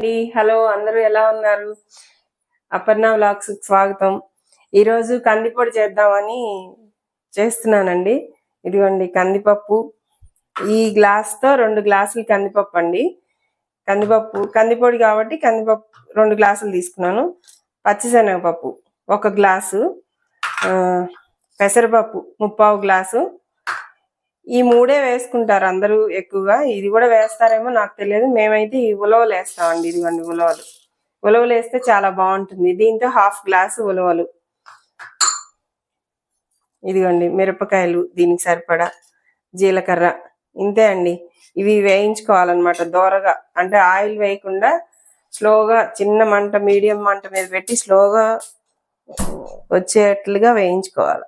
అండి. హలో అందరూ ఎలా ఉన్నారు? అపర్ణ వ్లాగ్స్ స్వాగతం. ఈరోజు కందిపొడి చేద్దామని చేస్తున్నానండి. ఇదిగోండి కందిపప్పు. ఈ గ్లాస్తో రెండు గ్లాసులు కందిపప్పు అండి. కందిపప్పు కందిపొడి కాబట్టి కందిపప్పు రెండు గ్లాసులు తీసుకున్నాను. పచ్చిశనగపప్పు ఒక గ్లాసు. ఆ, పెసరపప్పు ముప్పావు గ్లాసు. ఈ మూడే వేసుకుంటారు అందరూ ఎక్కువగా. ఇది కూడా వేస్తారేమో నాకు తెలియదు. మేమైతే ఈ ఉలవలు వేస్తామండి. ఇదిగోండి ఉలవలు. ఉలవలు వేస్తే చాలా బాగుంటుంది. దీంతో హాఫ్ గ్లాస్ ఉలవలు. ఇదిగోండి మిరపకాయలు దీనికి సరిపడా జీలకర్ర. ఇంతే అండి. ఇవి వేయించుకోవాలన్నమాట దోరగా. అంటే ఆయిల్ వేయకుండా స్లోగా చిన్న మంట మీడియం మంట మీద పెట్టి స్లోగా వచ్చేట్లుగా వేయించుకోవాలి.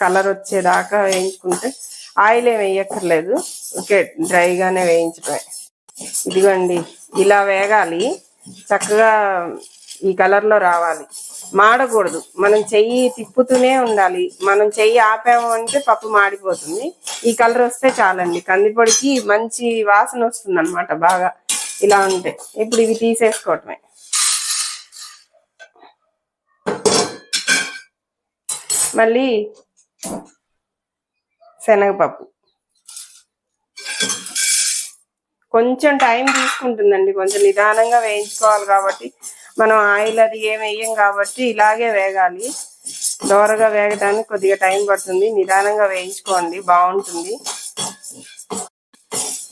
కలర్ వచ్చేదాకా వేయించుకుంటే ఆయిల్ ఏమి వేయక్కర్లేదు. ఓకే డ్రైగానే వేయించడమే. ఇదిగోండి ఇలా వేగాలి. చక్కగా ఈ కలర్లో రావాలి. మాడకూడదు. మనం చెయ్యి తిప్పుతూనే ఉండాలి. మనం చెయ్యి ఆపాము అంటే పప్పు మాడిపోతుంది. ఈ కలర్ వస్తే చాలండి. కందిపొడికి మంచి వాసన వస్తుంది అనమాట బాగా. ఇలా ఉంటే. ఇప్పుడు ఇవి తీసేసుకోవటమే. మళ్ళీ శనగపప్పు. కొంచెం టైం తీసుకుంటుందండి. కొంచెం నిదానంగా వేయించుకోవాలి కాబట్టి మనం ఆయిల్ అది ఏం వేయం కాబట్టి ఇలాగే వేగాలి. దోరగా వేగడానికి కొద్దిగా టైం పడుతుంది. నిదానంగా వేయించుకోండి. బాగుంటుంది.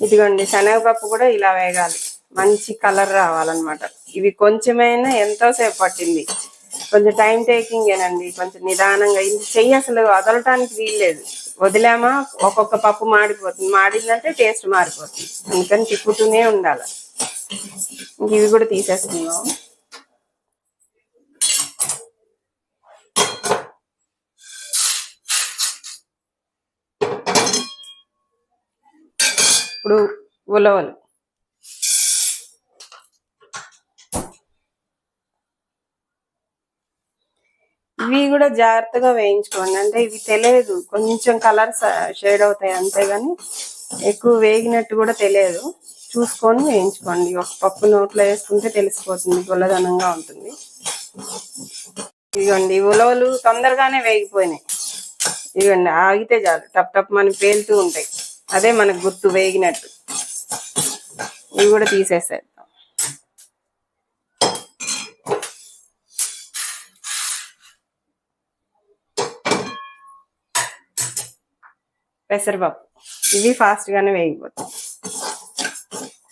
ఇదిగోండి శనగపప్పు కూడా ఇలా వేగాలి. మంచి కలర్ రావాలన్నమాట. ఇవి కొంచెమైనా ఎంతోసేపు పట్టింది. కొంచెం టైం టేకింగ్ ఏనండి కొంచెం నిదానంగా. ఇది చెయ్యి అసలు వదలటానికి వీల్లేదు. వదిలామా? ఒక్కొక్క పప్పు మాడిపోతుంది. మాడిందంటే టేస్ట్ మారిపోతుంది. అందుకని తిప్పుతూనే ఉండాలి. ఇంక ఇవి కూడా తీసేస్తున్నాం ఇప్పుడు ఉలవలు. కూడా జాగ్రత్తగా వేయించుకోండి. అంటే ఇవి తెలియదు. కొంచెం కలర్ షేడ్ అవుతాయి అంతేగాని ఎక్కువ వేగినట్టు కూడా తెలియదు. చూసుకొని వేయించుకోండి. ఒక పప్పు నోట్లో వేసుకుంటే తెలిసిపోతుంది. గుల్లదనంగా ఉంటుంది. ఇదిగోండి ఉలవలు తొందరగానే వేగిపోయినాయి. ఇదిగోండి ఆగితే చాలు. టప్ టప్ మనం పేలుతూ ఉంటాయి. అదే మనకు గుర్తు వేగినట్టు. ఇవి కూడా తీసేసారు పెసరపప్పు. ఇవి ఫాస్ట్ గానే వేగిపోతాయి.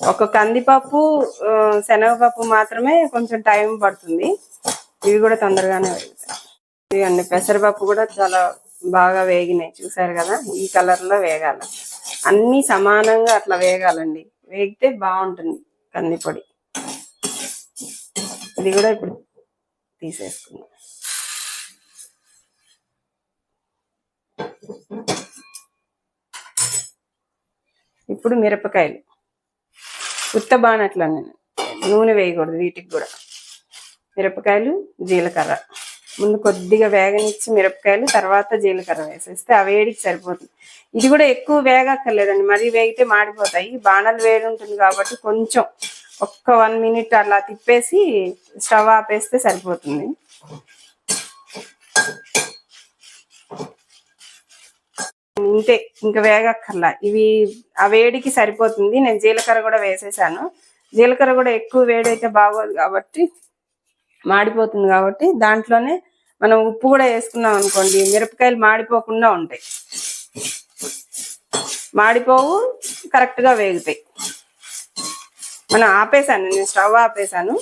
ఒక కందిపప్పు శనగపప్పు మాత్రమే కొంచెం టైం పడుతుంది. ఇవి కూడా తొందరగానే వేగుతాయి. ఇవన్నీ పెసరపప్పు కూడా చాలా బాగా వేగినాయి. చూసారు కదా? ఈ కలర్లో వేగాల. అన్ని సమానంగా అట్లా వేగాలండి. వేగితే బాగుంటుంది కందిపొడి. ఇది కూడా ఇప్పుడు తీసేసుకుందాం. ఇప్పుడు మిరపకాయలు. ఉత్త బానట్లా నేను నూనె వేయకూడదు వీటికి కూడా. మిరపకాయలు జీలకర్ర. ముందు కొద్దిగా వేగనిచ్చి మిరపకాయలు తర్వాత జీలకర్ర వేసేస్తే ఆ వేడికి సరిపోతుంది. ఇది కూడా ఎక్కువ వేగక్కర్లేదండి. మరీ వేగితే మాడిపోతాయి. బాణాలు వేడి ఉంటుంది కాబట్టి కొంచెం ఒక్క వన్ మినిట్ అలా తిప్పేసి స్టవ్ ఆపేస్తే సరిపోతుంది. ఇంతే ఇంకా వేగక్కర్లా. ఇవి ఆ వేడికి సరిపోతుంది. నేను జీలకర్ర కూడా వేసేసాను. జీలకర్ర కూడా ఎక్కువ వేడి అయితే బాగోదు కాబట్టి మాడిపోతుంది కాబట్టి దాంట్లోనే మనం ఉప్పు కూడా వేసుకున్నాం అనుకోండి మిరపకాయలు మాడిపోకుండా ఉంటాయి. మాడిపోవు కరెక్ట్గా వేగుతాయి. మనం ఆపేసాను నేను స్టవ్ ఆపేసాను.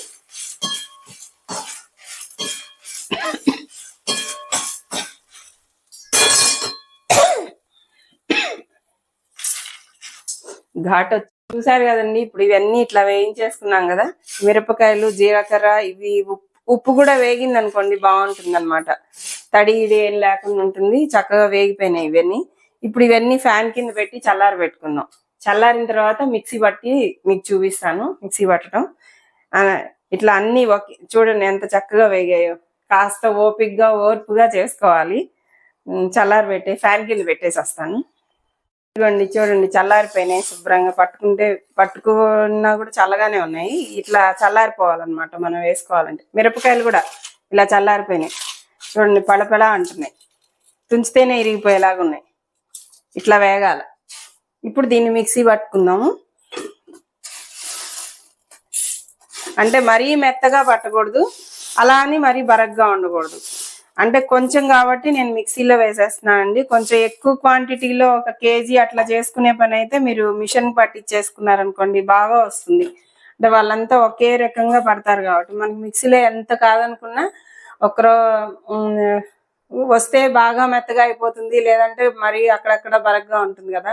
ఘాట్ చూసారు కదండి. ఇప్పుడు ఇవన్నీ ఇట్లా వేయించేసుకున్నాం కదా. మిరపకాయలు జీలకర్ర ఇవి ఉప్పు ఉప్పు కూడా వేగింది అనుకోండి బాగుంటుంది అనమాట తడి ఇడి ఏం లేకుండా ఉంటుంది. చక్కగా వేగిపోయినాయి ఇవన్నీ. ఇప్పుడు ఇవన్నీ ఫ్యాన్ కింద పెట్టి చల్లారి పెట్టుకుందాం. చల్లారిన తర్వాత మిక్సీ పట్టి మీకు చూపిస్తాను. మిక్సీ పట్టడం. ఇట్లా అన్ని చూడండి ఎంత చక్కగా వేగాయో. కాస్త ఓపిక్గా ఓర్పుగా చేసుకోవాలి. చల్లారి పెట్టే ఫ్యాన్ కింద పెట్టేసి వస్తాను. ఇదిగోండి చూడండి చల్లారిపోయినాయి శుభ్రంగా. పట్టుకుంటే పట్టుకున్నా కూడా చల్లగానే ఉన్నాయి. ఇట్లా చల్లారిపోవాలన్నమాట మనం వేసుకోవాలంటే. మిరపకాయలు కూడా ఇలా చల్లారిపోయినాయి. చూడండి పళపళ అంటున్నాయి. తుంచితేనే ఇరిగిపోయేలాగా ఉన్నాయి. ఇట్లా వేగాల. ఇప్పుడు దీన్ని మిక్సీ పట్టుకుందాము. అంటే మరీ మెత్తగా పట్టకూడదు. అలా అని మరీ బరగ్గా ఉండకూడదు. అంటే కొంచెం కాబట్టి నేను మిక్సీలో వేసేస్తున్నాను అండి. కొంచెం ఎక్కువ క్వాంటిటీలో ఒక కేజీ అట్లా చేసుకునే పని అయితే మీరు మిషన్ పట్టించేసుకున్నారనుకోండి బాగా వస్తుంది. అంటే వాళ్ళంతా ఒకే రకంగా పడతారు కాబట్టి. మనకి మిక్సీలో ఎంత కాదనుకున్నా ఒకరో వస్తే బాగా మెత్తగా అయిపోతుంది. లేదంటే మరి అక్కడక్కడ బరగ్గా ఉంటుంది కదా.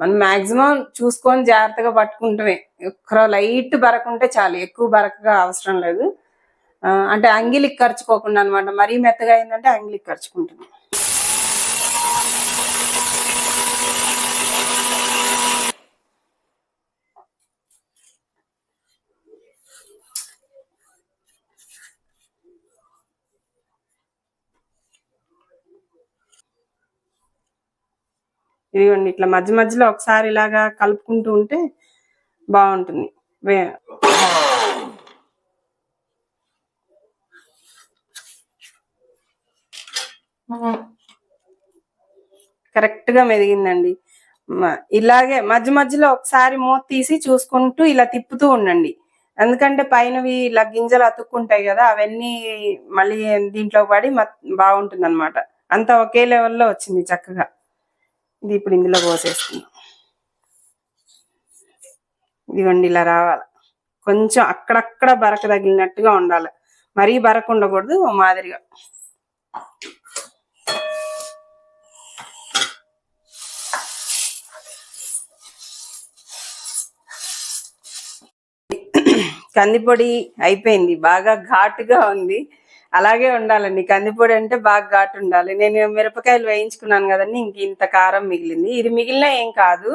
మనం మాక్సిమం చూసుకొని జాగ్రత్తగా పట్టుకుంటమే. ఒక్కరో లైట్ బరకుంటే చాలు. ఎక్కువ బరకగా అవసరం లేదు. అంటే అంగిలికి ఖర్చుకోకుండా అనమాట మరీ మెత్తగా అయిందంటే అంగిలికి ఖర్చుకుంటుంది ఇదిగోండి ఇట్లా మధ్య మధ్యలో ఒకసారి ఇలాగా కలుపుకుంటూ ఉంటే బాగుంటుంది. కరెక్ట్గా మెదిగిందండి ఇలాగే మధ్య మధ్యలో ఒకసారి మూత తీసి చూసుకుంటూ ఇలా తిప్పుతూ ఉండండి. ఎందుకంటే పైనవి ఇలా గింజలు అతుక్కుంటాయి కదా అవన్నీ మళ్ళీ దీంట్లో పడి బాగుంటుంది అనమాట అంతా ఒకే లెవెల్లో వచ్చింది చక్కగా. ఇది ఇప్పుడు ఇందులో పోసేసుకుందాం ఇదిగోండి ఇలా రావాలి. కొంచెం అక్కడక్కడ బరక తగిలినట్టుగా ఉండాలి. మరీ బరక ఉండకూడదు మాదిరిగా. కందిపొడి అయిపోయింది బాగా ఘాటుగా ఉంది. అలాగే ఉండాలండి కందిపొడి అంటే బాగా ఘాటు ఉండాలి. నేను మిరపకాయలు వేయించుకున్నాను కదండి ఇంక ఇంత కారం మిగిలింది. ఇది మిగిలిన ఏం కాదు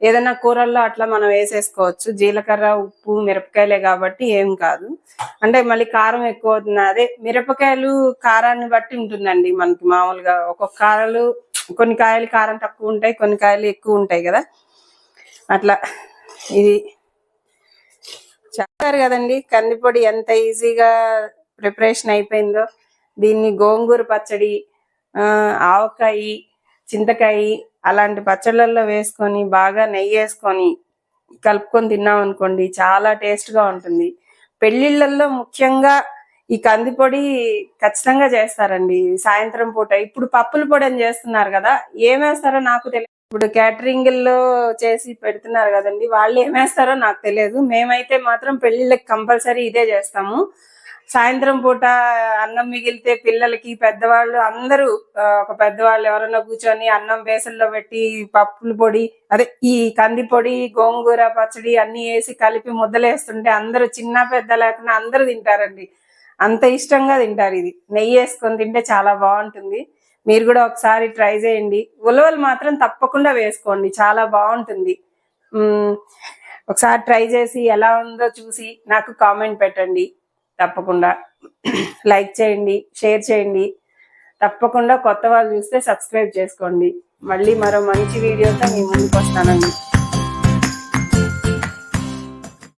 ఏదైనా కూరల్లో అట్లా మనం వేసేసుకోవచ్చు. జీలకర్ర ఉప్పు మిరపకాయలే కాబట్టి ఏం కాదు. అంటే మళ్ళీ కారం ఎక్కువ అవుతుంది. అదే మిరపకాయలు కారాన్ని బట్టి ఉంటుందండి మనకి మామూలుగా. ఒక్కొక్క కాయలు కొన్ని కాయలు కారం తక్కువ ఉంటాయి కొన్ని కాయలు ఎక్కువ ఉంటాయి కదా. అట్లా ఇది చెప్పారు కదండి కందిపొడి ఎంత ఈజీగా ప్రిపరేషన్ అయిపోయిందో. దీన్ని గోంగూర పచ్చడి ఆ, ఆవకాయ చింతకాయ అలాంటి పచ్చళ్ళల్లో వేసుకొని బాగా నెయ్యి వేసుకొని కలుపుకొని తిన్నాం అనుకోండి చాలా టేస్ట్గా ఉంటుంది. పెళ్ళిళ్ళల్లో ముఖ్యంగా ఈ కందిపొడి ఖచ్చితంగా చేస్తారండి సాయంత్రం పూట. ఇప్పుడు పప్పుల పొడి అని చేస్తున్నారు కదా ఏమేస్తారో నాకు తెలియదు ఇప్పుడు క్యాటరింగ్లో చేసి పెడుతున్నారు కదండి వాళ్ళు ఏమేస్తారో నాకు తెలియదు. మేమైతే మాత్రం పెళ్ళిళ్ళకి కంపల్సరీ ఇదే చేస్తాము. సాయంత్రం పూట అన్నం మిగిలితే పిల్లలకి పెద్దవాళ్ళు అందరూ ఒక పెద్దవాళ్ళు ఎవరైనా కూర్చొని అన్నం వేసల్లో పెట్టి పప్పుల పొడి అదే ఈ కంది పొడి గోంగూర పచ్చడి అన్ని వేసి కలిపి ముద్దలేస్తుంటే అందరూ చిన్న పెద్ద లేకుండా అందరూ తింటారండి. అంత ఇష్టంగా తింటారు ఇది. నెయ్యి వేసుకొని తింటే చాలా బాగుంటుంది. మీరు కూడా ఒకసారి ట్రై చేయండి. ఉలవలు మాత్రం తప్పకుండా వేసుకోండి. చాలా బాగుంటుంది. ఒకసారి ట్రై చేసి ఎలా ఉందో చూసి నాకు కామెంట్ పెట్టండి. తప్పకుండా లైక్ చేయండి షేర్ చేయండి. తప్పకుండా కొత్త వాళ్ళు చూస్తే సబ్స్క్రైబ్ చేసుకోండి. మళ్ళీ మరో మంచి వీడియోతో మీ ముందుకు వస్తానండి.